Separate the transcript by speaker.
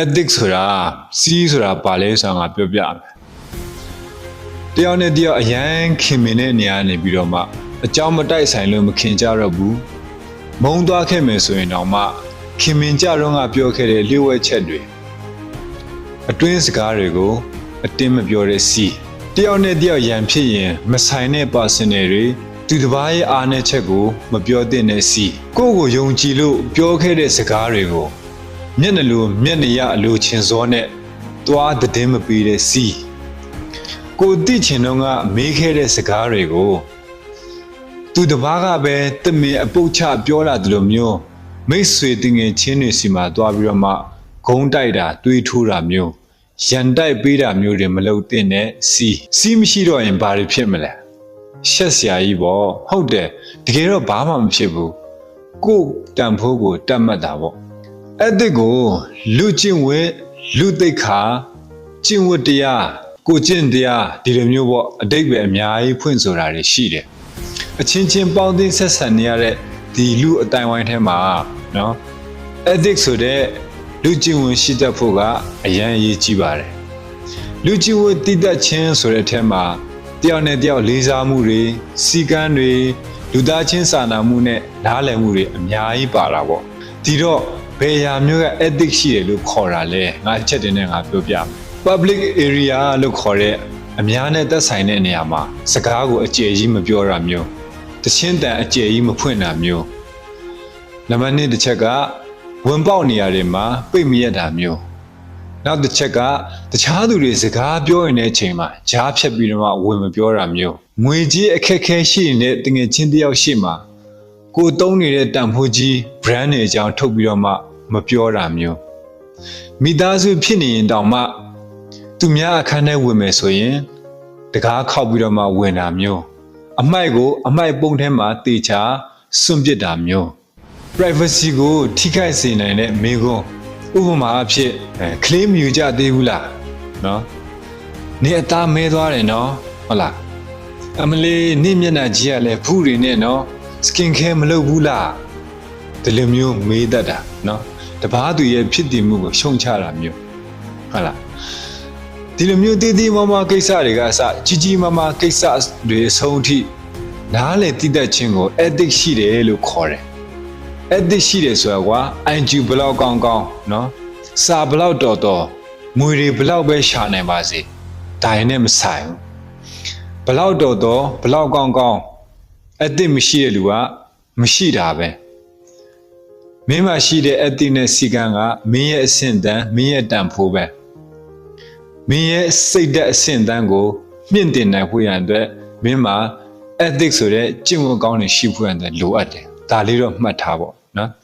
Speaker 1: ethics ဆိုတာ C ဆိုတာဘာလဲဆိုတာငါပြောပြမယ်တယောက်နဲ့တယောက်အရန်ခင်မင်တဲ့နေရာနေပြီးတော့မှအကြောင်းမတိုက်ဆိုင်လို့မခင်ကြတော့ဘူးမုံသွားခဲ့မယ်ဆိုရင်တော့မှခင်မင်ကြတော့ငါပြောခဲ့တဲ့လျှို့ဝှက်ချက်တွေအတွင်းစကားတွေကိုအတင်းမပြောတဲ့ C တယောက်နဲ့တယောက်ရန်ဖြစ်ရင်မဆိုင်တဲ့ personal တွေသူတစ်ပါးရဲ့အားနည်းချက်ကို မပြောသင့်တဲ့ C ကိုယ့်ကိုယုံကြည်လို့ပြောခဲ့တဲ့စကားတွေကို မျက်နှာလိုမျက်နှာရအလိုချင်စောနဲ့သွားသည်င်းမပေးတဲ့စီကိုတိချင်တော့ကမေးခဲ့တဲ့စကားတွေကို သူတစ်ပါးကပဲတမင်အပုတ်ချပြောလာတယ်လို့မျိုးမိတ်ဆွေတင်ငယ်ချင်းတွေစီမှာသွားပြီးတော့မှဂုံးတိုက်တာတွေးထိုးတာမျိုးရန်တိုက်ပေးတာမျိုးတွေမလုပ်သင့်တဲ့စီစီမရှိတော့ရင်ဘာတွေဖြစ်မလဲရှက်စရာကြီးပေါ့ဟုတ်တယ်တကယ်တော့ဘာမှမဖြစ်ဘူးကိုယ်တန်ဖိုးကိုတတ်မှတ်တာပေါ့ အဲ့ဒီကိုလူကျင့်ဝတ်လူသိက္ခာကျင့်ဝတ်တရားကိုကျင့်တရားဒီလိုမျိုးပေါ့အတိတ်ပဲအများကြီးဖွင့်ဆိုတာတွေရှိတယ်အချင်းချင်းပေါင်းသင်းဆက်ဆံနေရတဲ့ဒီလူအတိုင်းဝိုင်းထဲမှာနော် ethic ဆိုတဲ့လူကျင့်ဝတ်ရှိတတ်ဖို့ကအရန်အရေးကြီးပါတယ်လူကျင့်ဝတ်တည်တတ်ခြင်းဆိုတဲ့အထက်မှာတယောက်နဲ့တယောက်လေးစားမှုတွေစီကံတွေ လူသားချင်းစာနာမှုနဲ့နားလည်မှုတွေအများကြီးပါတာပေါ့ဒီတော့ဘယ်အရာမျိုးက ethic ရှိတယ်လို့ခေါ်တာလဲငါအချက်တင်နဲ့ငါပြောပြမယ် public area လို့ခေါ်တဲ့အများနဲ့သက်ဆိုင်တဲ့နေရာမှာစကားကိုအကျယ်ကြီးမပြောတာမျိုးတချင်းတန်အကျယ်ကြီးမဖွင့်တာမျိုးနံပါတ်1တစ်ချက်ကဝင်ပေါက်နေရာတွေမှာပိတ်မရက်တာမျိုး နောက်တစ်ချက်ကတခြားသူတွေစကားပြောရင်တဲ့အချိန်မှာကြားဖြတ်ပြီးတော့မှဝင်မပြောတာမျိုးငွေကြီးအခက်ခဲရှိနေတဲ့တငယ်ချင်းတစ်ယောက်ရှိမှာကိုသုံးနေတဲ့တန်ဖိုးကြီး brand တွေအကြောင်းထုတ်ပြီးတော့မှမပြောတာမျိုးမိသားစုဖြစ်နေရင်တောင်မှသူများအခန်းထဲဝင်မယ်ဆိုရင်တကားခောက်ပြီးတော့မှဝင်တာမျိုးအမိုက်ကို အမိုက်ပုံထဲမှာတေချာစွန့်ပစ်တာမျိုး privacy ကိုထိခိုက်စေနိုင်တဲ့မိကွန်း ဥပမာအဖြစ်အဲ claim ယူကြသေးဘူးလားနော်နေအသားမဲသွားတယ်နော်ဟုတ်လားအမလေးနေ့မျက်နှာကြီးကလည်းဖူးတွေနဲ့နော်စကင်ကဲမလုပ်ဘူးလားဒီလိုမျိုးမေးတတ်တာနော်တပားသူရဲ့ဖြစ်တည်မှုကိုရှုံချတာမျိုးဟုတ်လားဒီလိုမျိုးတည်တည်မမကိစ္စတွေကအစကြီးကြီးမားမားကိစ္စတွေအဆုံးအထိနားလေတည်တတ်ခြင်းကို ethic ရှိတယ်လို့ခေါ်တယ် ethic ရှိတယ်ဆိုတာကွာ IQ ဘလောက်ကောင်းကောင်းနော်စာဘလောက်တော်တော်မွေတွေဘလောက်ပဲရှာနိုင်ပါစေဒါရင်နဲ့မဆိုင်ဘူးဘလောက်တော်တော်ဘလောက်ကောင်းကောင်းအသစ်မရှိတဲ့လူကမရှိတာပဲမင်းမှာရှိတဲ့အသစ်နဲ့စီကံကမင်းရဲ့အဆင့်တန်းမင်းရဲ့တန်ဖိုးပဲမင်းရဲ့စိတ်ဓာတ်အဆင့်တန်းကိုမြင့်တင်နိုင်ဖို့ရန်အတွက်မင်းမှာ ethic ဆိုတဲ့ကျင့်ဝတ်ကောင်းတွေရှိဖို့ရန်အတွက်လိုအပ်တယ်ဒါလေးတော့မှတ်ထားပေါ့ Ja?